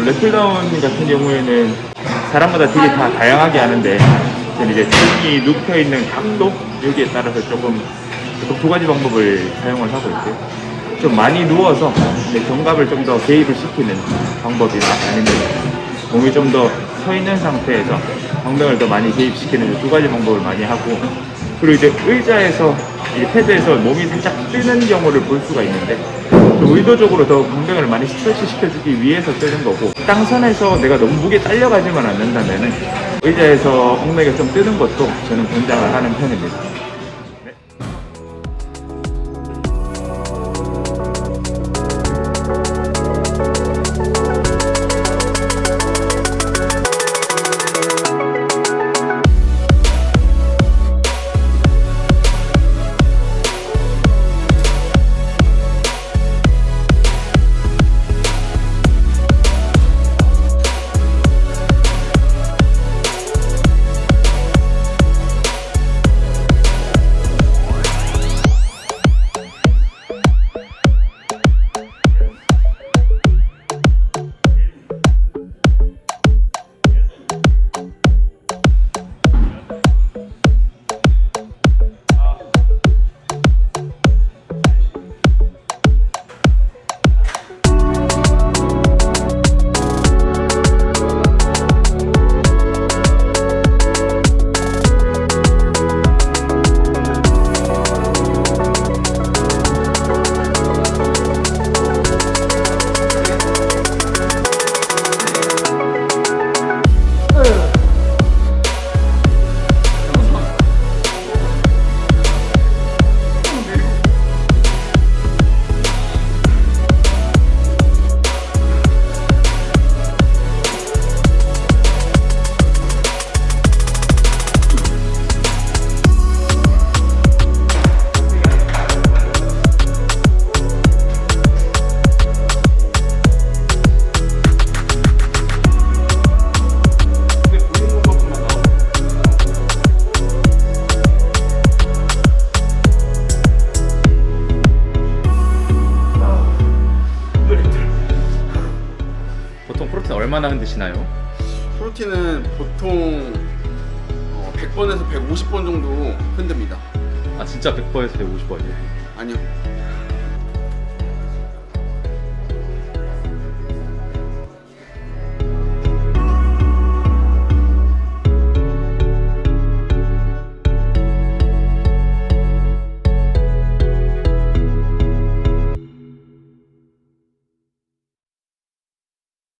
랩풀다운 같은 경우에는 사람마다 되게 다 다양하게 하는데 이제 등이 눕혀 있는 각도 여기에 따라서 조금 두 가지 방법을 사용을 하고 있고요. 좀 많이 누워서 이제 견갑을 좀 더 개입을 시키는 방법이나 아니면 몸이 좀 더 서 있는 상태에서 엉덩이를 더 많이 개입시키는 두 가지 방법을 많이 하고 그리고 이제 의자에서 이 패드에서 몸이 살짝 뜨는 경우를 볼 수가 있는데 좀 의도적으로 더 엉덩이를 많이 스트레치 시켜주기 위해서 뜨는 거고 땅선에서 내가 너무 무게 딸려가지만 않는다면은 의자에서 엉덩이가 좀 뜨는 것도 저는 권장을 하는 편입니다. 얼마나 흔드시나요? 프로틴은 보통 어, 100번에서 150번 정도 흔듭니다. 아 진짜 100번에서 150번이요? 아니요.